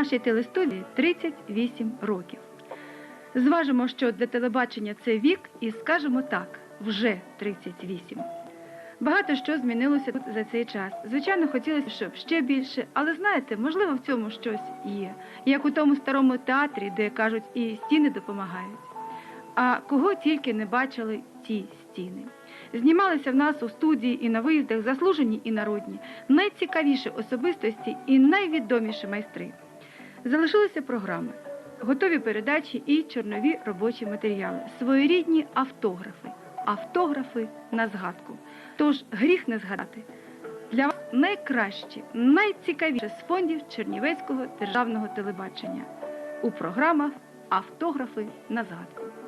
нашій телестудії 38 років. Зважимо, що для телебачення це вік, і скажемо так, вже 38. Багато що змінилося тут за цей час. Звичайно, хотілося, щоб ще більше, але знаєте, можливо, в цьому щось є. Як у тому старому театрі, де кажуть, і стіни допомагають. А кого тільки не бачили ті стіни. Знімалися в нас у студії і на виїздах заслужені і народні, найцікавіші особистості і найвідоміші майстри. Залишилися програми, готові передачі і чорнові робочі матеріали, своєрідні автографи, автографи на згадку. Тож гріх не згадати. Для вас найкраще, найцікавіше з фондів Чернівецького державного телебачення у програмах Автографи на згадку.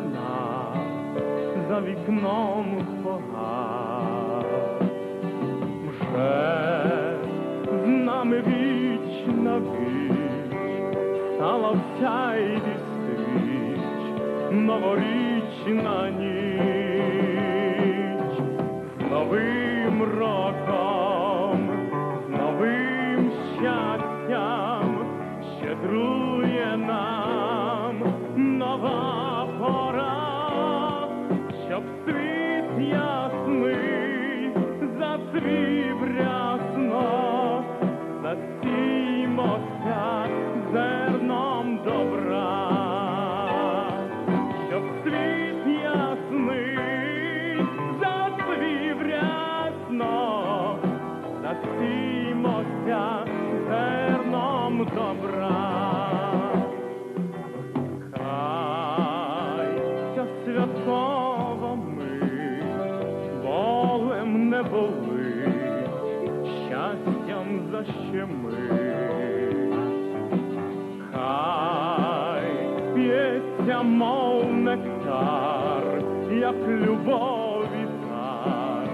Для за вікном погас. Вже з нами віч на віч, стала вся й дістич, новорічна ніч, з новим роком, не болить, щастям защемить. Хай п'ється, мов нектар, як любові дар,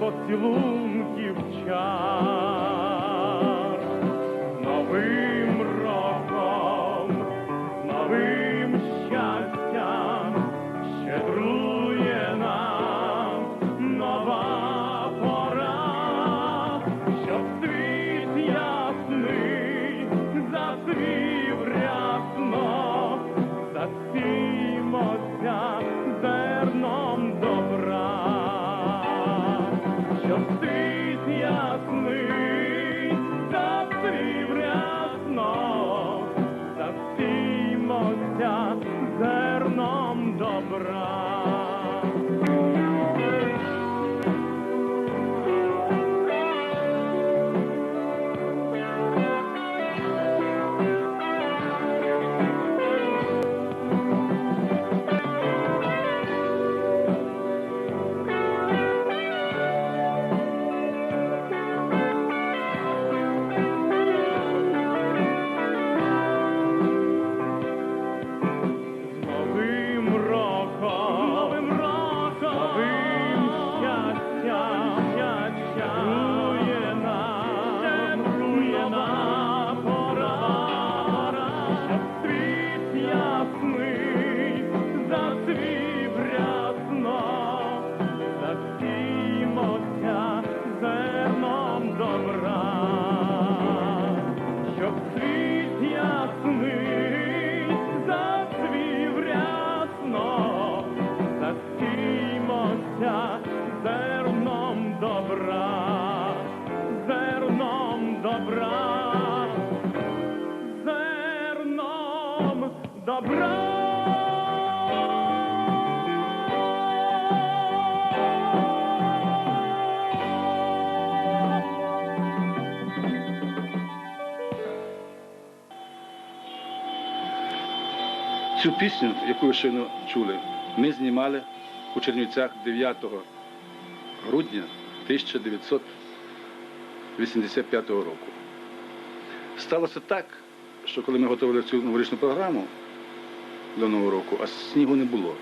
поцілунків чар. Щоб світ Цю пісню, яку ви щойно чули, ми знімали у Чернівцях 9 грудня 1985 року. Сталося так, що коли ми готували цю новорічну програму до Нового року, а снігу не було.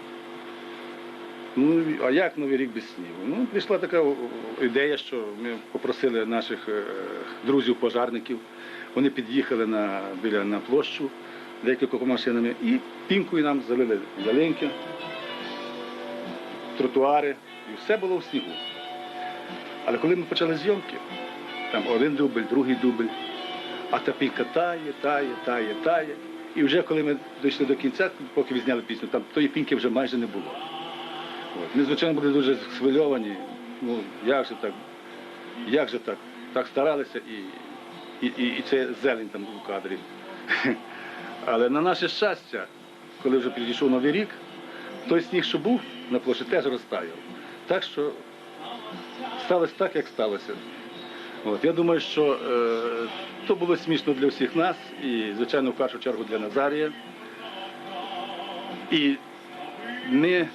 Ну, а як Новий рік без снігу? Ну, прийшла така ідея, що ми попросили наших е, друзів-пожарників. Вони під'їхали на, біля на площу декількома машинами і пінкою нам залили ялинки, тротуари, і все було в снігу. Але коли ми почали зйомки, там один дубль, другий дубль, а та пінка тає, тає, тає, тає. І вже коли ми дійшли до кінця, поки відзняли пісню, там тої пінки вже майже не було. От. Ми, звичайно, були дуже схвильовані. Ну, як же так? Як же так? Так старалися і, і, і, і це зелень там у кадрі. Але на наше щастя, коли вже підійшов Новий рік, той сніг, що був на площі, теж розтаяв. Так що сталося так, як сталося. От, я думаю, що е, то було смішно для всіх нас і, звичайно, в першу чергу для Назарія. І ми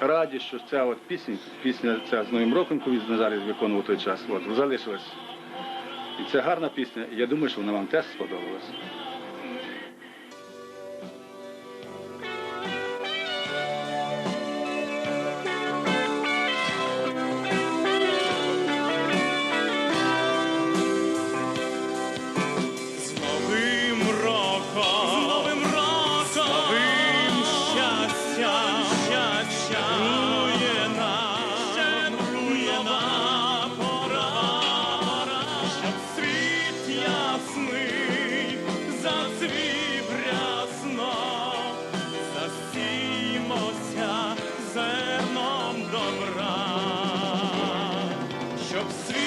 раді, що ця от пісня, пісня ця з Новим роком, яку Назарій виконував той час, от, залишилась. І це гарна пісня, і я думаю, що вона вам теж сподобалась. See. three.